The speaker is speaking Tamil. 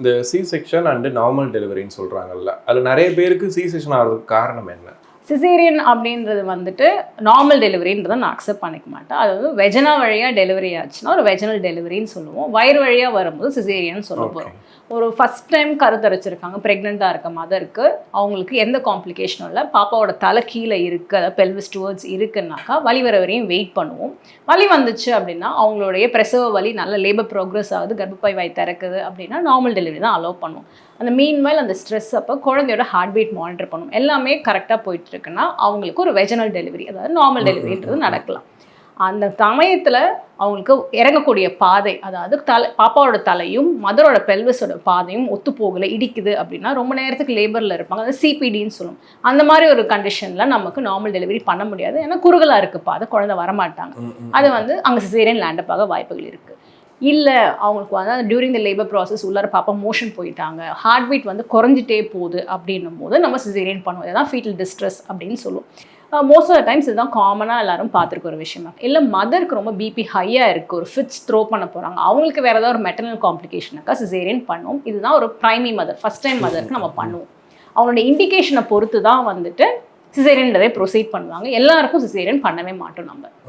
இந்த சி செக்ஷன் அண்டு நார்மல் டெலிவரின்னு சொல்கிறாங்கல்ல அதில் நிறைய பேருக்கு சி செக்ஷன் ஆகிறதுக்கு காரணம் என்ன? சிசேரியன் அப்படின்றது வந்துட்டு நார்மல் டெலிவரின்றதை நான் அக்செப்ட் பண்ணிக்க மாட்டேன். அது வந்து வெஜனா வழியாக டெலிவரி ஆச்சுன்னா ஒரு வெஜனல் டெலிவரின்னு சொல்லுவோம். வயிறு வழியாக வரும்போது சிசேரியன் சொல்ல. போகிறோம் ஒரு ஃபஸ்ட் டைம் கருத்தரிச்சிருக்காங்க ப்ரெக்னெண்ட்டாக இருக்க மதருக்கு அவங்களுக்கு எந்த காம்ப்ளிகேஷனும் இல்லை. பாப்பாவோட தலை கீழே இருக்குது அதாவது பெல்விஸ் டுவர்ட்ஸ் இருக்குன்னாக்கா வலி வர வரையும் வெயிட் பண்ணுவோம். வலி வந்துச்சு அப்படின்னா அவங்களுடைய பிரசவ வலி நல்ல லேபர் ப்ரோக்ரஸ் ஆகுது கர்ப்பப்பை வாய் திறக்குது அப்படின்னா நார்மல் டெலிவரி தான் அலோவ் பண்ணுவோம். அந்த மீன்வைல் அந்த ஸ்ட்ரெஸ் அப்போ குழந்தையோட ஹார்ட் பீட் மானிட்டர் பண்ணும் எல்லாமே கரெக்டாக போயிட்டு இருக்குன்னா அவங்களுக்கு ஒரு வெஜனல் டெலிவரி அதாவது நார்மல் டெலிவரின்றது நடக்கலாம். அந்த சமயத்தில் அவங்களுக்கு இறங்கக்கூடிய பாதை அதாவது தலை பாப்பாவோட தலையும் மதரோட பெல்வஸோட பாதையும் ஒத்து போகலை இடிக்குது அப்படின்னா ரொம்ப நேரத்துக்கு லேபரில் இருப்பாங்க. அது சிபிடின்னு சொல்லும். அந்த மாதிரி ஒரு கண்டிஷனில் நமக்கு நார்மல் டெலிவரி பண்ண முடியாது. ஏன்னா குறுகலாக இருக்குது பாதை குழந்தை வரமாட்டாங்க. அது வந்து அங்கே சிசேரியன் லேண்டப் ஆக வாய்ப்புகள் இருக்குது இல்லை அவங்களுக்கு வந்து டியூரிங் த லேபர் ப்ராசஸ் உள்ளார பாப்பா மோஷன் போயிட்டாங்க. ஹார்ட் பீட் வந்து குறைஞ்சிட்டே போகுது அப்படின்னும் போது நம்ம சிசேரியன் பண்ணுவோம். இதுதான் ஃபீட்டல் டிஸ்ட்ரெஸ் அப்படின்னு சொல்லுவோம். மோஸ்ட் ஆஃப் டைம்ஸ் இதுதான் காமனாக எல்லாரும் பார்த்துருக்க ஒரு விஷயமா இல்லை மதருக்கு ரொம்ப பிபி ஹையாக இருக்குது ஒரு ஃபிட்ஸ் த்ரோ பண்ண போகிறாங்க அவங்களுக்கு வேறு ஏதாவது ஒரு மெட்டர்னல் காம்ப்ளிகேஷனுக்கா சிசேரியன் பண்ணுவோம் இதுதான் ஒரு ப்ரைமரி மதர் ஃபஸ்ட் டைம் மதருக்கு நம்ம பண்ணுவோம். அவங்களோட இண்டிகேஷனை பொறுத்து தான் வந்துட்டு சிசேரியன்றதே ப்ரொசீட் பண்ணுவாங்க. எல்லாருக்கும் சிசேரியன் பண்ணவே மாட்டோம் நம்ம.